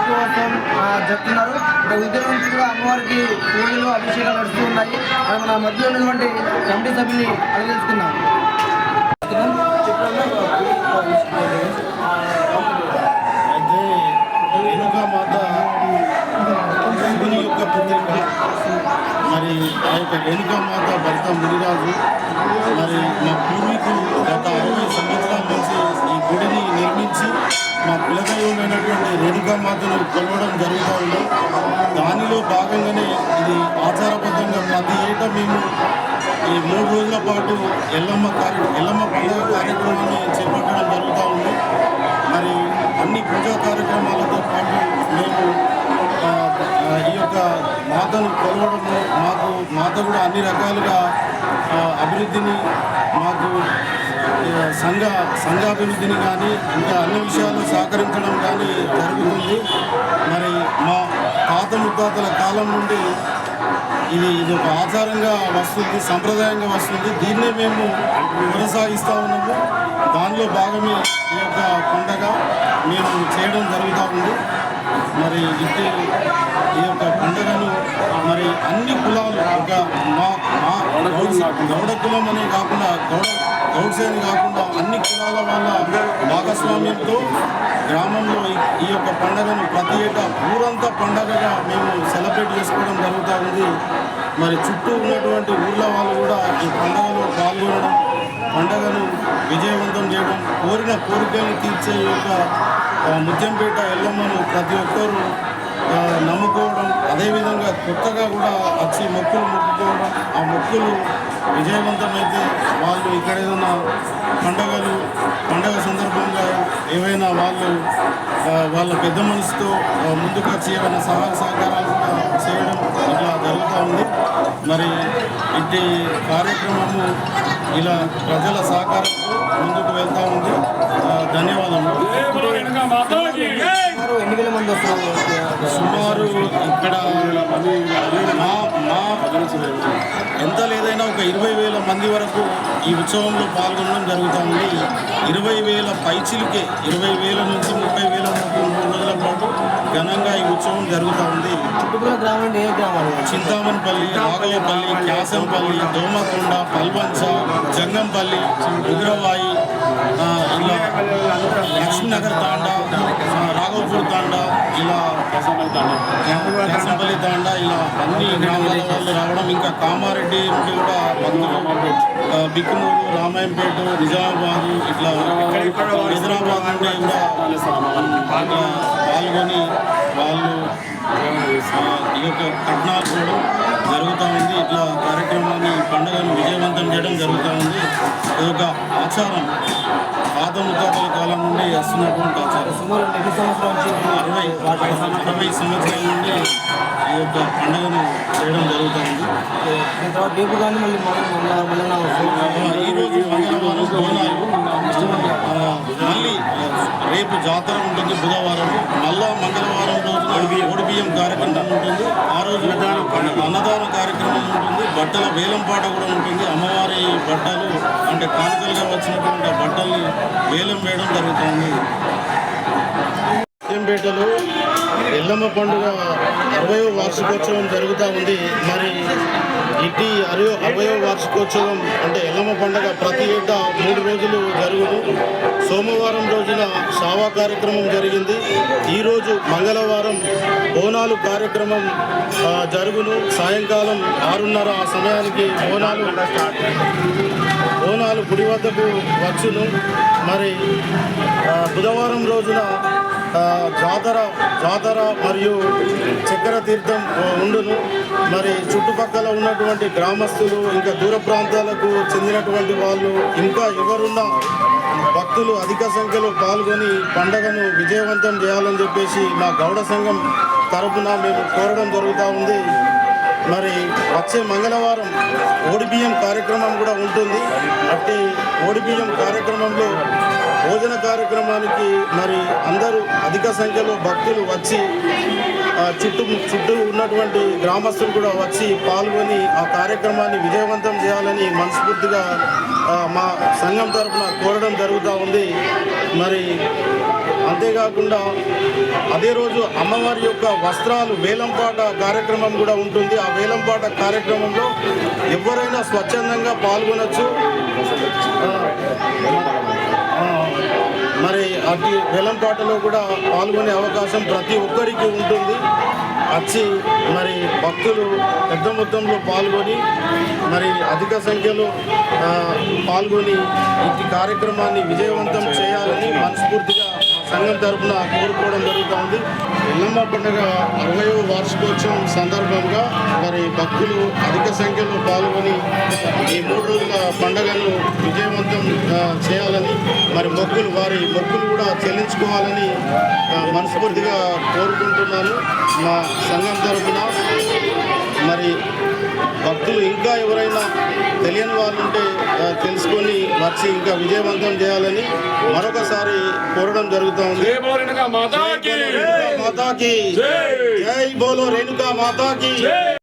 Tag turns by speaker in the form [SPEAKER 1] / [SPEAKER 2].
[SPEAKER 1] కోసం చెప్తున్నారు ఇక్కడ ఉద్యోగం నుంచి కూడా అమ్మవారికి పూజలు అభిషేకాలు నడుస్తూ ఉన్నాయి. మనం మన మధ్య ఉన్నటువంటి కమిటీ సభ్యుని అడిగి
[SPEAKER 2] అయితే రేణుకా మాత శివుని యొక్క పుత్రిక మరి ఆ యొక్క వెనుక మాత భర్త మునిరాజు మరి మా పూర్వీకులు గత దుర్గామాతను కొలవడం జరుగుతూ ఉంది దానిలో భాగంగానే ఇది ఆచారబద్ధంగా ప్రతి ఏటా మేము ఈ మూడు రోజుల పాటు ఎల్లమ్మ కార్య ఎల్లమ్మ పండుగ కార్యక్రమాన్ని చేపట్టడం జరుగుతూ ఉంది. మరి అన్ని పూజా కార్యక్రమాలతో పాటు మేము ఈ యొక్క మాతను కొలవడము మాకు మాత కూడా అన్ని రకాలుగా అభివృద్ధిని మాకు సంఘ సంఘాభివృద్ధిని కానీ ఇంకా అన్ని విషయాలు సహకరించడం కానీ జరుగుతుంది. మరి మా తాత ముత్తాతల కాలం నుండి ఇది ఇది ఒక ఆచారంగా వస్తుంది సంప్రదాయంగా వస్తుంది. దీన్నే మేము కొనసాగిస్తూ ఉన్నాము. దానిలో భాగమే ఈ యొక్క పండగ మేము చేయడం జరుగుతూ ఉంది. మరి ఇది ఈ యొక్క పండుగను మరి అన్ని కులాలు ఒక మా మా గౌడ కులం అనే కాకుండా గౌడ గౌడ్స్ కాకుండా అన్ని కులాల వాళ్ళ భాగస్వామ్యంతో గ్రామంలో ఈ- యొక్క పండుగను ప్రతి ఏటా ఊరంతా పండగగా మేము సెలబ్రేట్ చేసుకోవడం జరుగుతూ ఉంది. మరి చుట్టూ ఉన్నటువంటి ఊళ్ళ వాళ్ళు కూడా ఈ పండుగలో పాల్గొనడం పండుగను విజయవంతం చేయడం కోరిన కోరికలను తీర్చే యొక్క ముత్యంపేట ఎల్లమ్మను ప్రతి ఒక్కరూ నమ్ముకోవడం అదేవిధంగా కొత్తగా కూడా వచ్చి మొక్కులు మొక్కుకోవడం ఆ మొక్కులు విజయవంతమైతే వాళ్ళు ఇక్కడ ఏదైనా పండగలు పండగ సందర్భంగా ఏవైనా వాళ్ళు వాళ్ళ పెద్ద మనసుతో ముందుగా ముందుకు వచ్చి ఏమైనా సహాయ సహకారాలు చేయడం ఇట్లా జరుగుతూ ఉంది. మరి ఇట్టి కార్యక్రమము ఇలా ప్రజల సహకారంతో ముందుకు వెళ్తూ ఉంది.
[SPEAKER 1] సుమారు
[SPEAKER 2] ఇక్కడ మా మా ఎంత లేదైనా ఒక ఇరవై వేల మంది వరకు ఈ ఉత్సవంలో పాల్గొనడం జరుగుతుంది ఇరవై వేల పైచిలుకే ఇరవై వేల నుంచి ముప్పై వేల వరకు మూడు రోజుల పాటు ఘనంగా ఈ ఉత్సవం జరుగుతూ ఉంది. చింతామణపల్లి రాఘవపల్లి క్యాసంపల్లి దోమకొండ పల్వంచ జంగంపల్లి ఉగ్రవాయి ఇలా లక్ష్మీనగర్ తాండా రాఘవపూర్ తాండా ఇలా క్యాసంపల్లి తాండా ఇలా అన్ని గ్రామాల వాళ్ళు రావడం ఇంకా కామారెడ్డి నుండి కూడా భక్తులు బిక్కునూరు రామాయంపేట నిజామాబాద్ ఇట్లా హైదరాబాద్ నుండి కూడా ఇట్లా పాల్గొని వాళ్ళు ఈ యొక్క కట్నాలు కూడా జరుగుతూ ఉంది ఇట్లా కార్యక్రమాన్ని పండుగను విజయవంతం చేయడం జరుగుతూ ఉంది ఇది ఒక ఆచారం ముత్తాతల కాలం నుండి వస్తున్నటువంటి ఆచారం.
[SPEAKER 1] సుమారు ఎన్ని సంవత్సరాల నుంచి
[SPEAKER 2] అరవై అరవై సంవత్సరాల నుండి ఈ యొక్క పండుగను చేయడం జరుగుతూ ఉంది
[SPEAKER 1] దీని తర్వాత రేపు కానీ మళ్ళీ మళ్ళీ మళ్ళీ మళ్ళీ వస్తుంది
[SPEAKER 2] ఆ, ఈరోజు మంగళవారం బోనాలు ఆ, మళ్ళీ ఆ, రేపు జాతర ఉంటుంది బుధవారం. మళ్ళా మంగళవారం రోజున ఓడి బియ్యం కార్యక్రమం ఉంటుంది. ఆ రోజు అన్నదాన కార్యక్రమం. ఉంటుంది. బట్టల వేలం పాట కూడా ఉంటుంది. అమ్మవారి బట్టలు అంటే కానుకలుగా వచ్చినటువంటి బట్టల్ని వేలం వేయడం జరుగుతుంది. సత్యంపేటలో ఎల్లమ్మ పండుగ అరవయో వార్షికోత్సవం జరుగుతూ ఉంది. మరి ఇటీ అరవై అరవయో వార్షికోత్సవం అంటే ఎల్లమ్మ పండుగ ప్రతి ఏటా మూడు రోజులు జరుగును. సోమవారం రోజున సావా కార్యక్రమం జరిగింది. ఈరోజు మంగళవారం బోనాలు కార్యక్రమం జరుగును. సాయంకాలం ఆరున్నర ఆ సమయానికి బోనాలు బోనాలు గుడి వద్దకు వచ్చును. మరి బుధవారం రోజున జాతర జాతర మరియు చక్కెర తీర్థం ఉండును. మరి చుట్టుపక్కల ఉన్నటువంటి గ్రామస్తులు ఇంకా దూర ప్రాంతాలకు చెందినటువంటి వాళ్ళు ఇంకా ఎవరున్నా భక్తులు అధిక సంఖ్యలో పాల్గొని పండగను విజయవంతం చేయాలని చెప్పేసి మా గౌడ సంఘం తరఫున మేము కోరడం జరుగుతూ ఉంది. మరి వచ్చే మంగళవారం ఓడిబియ్యం కార్యక్రమం కూడా ఉంటుంది. అట్టి ఓడిబియ్యం కార్యక్రమంలో భోజన కార్యక్రమానికి మరి అందరూ అధిక సంఖ్యలో భక్తులు వచ్చి చుట్టూ చుట్టూ ఉన్నటువంటి గ్రామస్తులు కూడా వచ్చి పాల్గొని ఆ కార్యక్రమాన్ని విజయవంతం చేయాలని మనస్ఫూర్తిగా మా సంఘం తరఫున కోరడం జరుగుతూ ఉంది. మరి అంతేకాకుండా అదే రోజు అమ్మవారి యొక్క వస్త్రాలు వేలంపాట కార్యక్రమం కూడా ఉంటుంది. ఆ వేలంపాట కార్యక్రమంలో ఎవరైనా స్వచ్ఛందంగా పాల్గొనొచ్చు. మరి అటు వేలంపాటలో కూడా పాల్గొనే అవకాశం ప్రతి ఒక్కరికి ఉంటుంది. వచ్చి మరి భక్తులు పెద్ద మొత్తంలో పాల్గొని మరి అధిక సంఖ్యలో పాల్గొని ఈ కార్యక్రమాన్ని విజయవంతం చేయాలని మనస్ఫూర్తిగా సంఘం తరఫున కోరుకోవడం జరుగుతోంది ఎల్లమ్మ పండుగ అరవై వార్షికోత్సవం సందర్భంగా మరి భక్తులు అధిక సంఖ్యలో పాల్గొని ఈ మూడు రోజుల పండుగను విజయవంతం చేయాలని మరి మొక్కులు వారి మొక్కులు కూడా చెల్లించుకోవాలని మనస్ఫూర్తిగా కోరుకుంటున్నాను. మా సంఘం తరపున మరి భక్తులు ఇంకా ఎవరైనా తెలియని వాళ్ళు ఉంటే తెలుసుకొని వచ్చి ఇంకా విజయవంతం చేయాలని మరొకసారి కోరడం జరుగుతూ ఉంది
[SPEAKER 3] జై బోలో రేణుకా మాతా కీ
[SPEAKER 2] మాతాకి!
[SPEAKER 3] జై!
[SPEAKER 2] జై బోలో రేణుకా మాతాకి!
[SPEAKER 3] జై!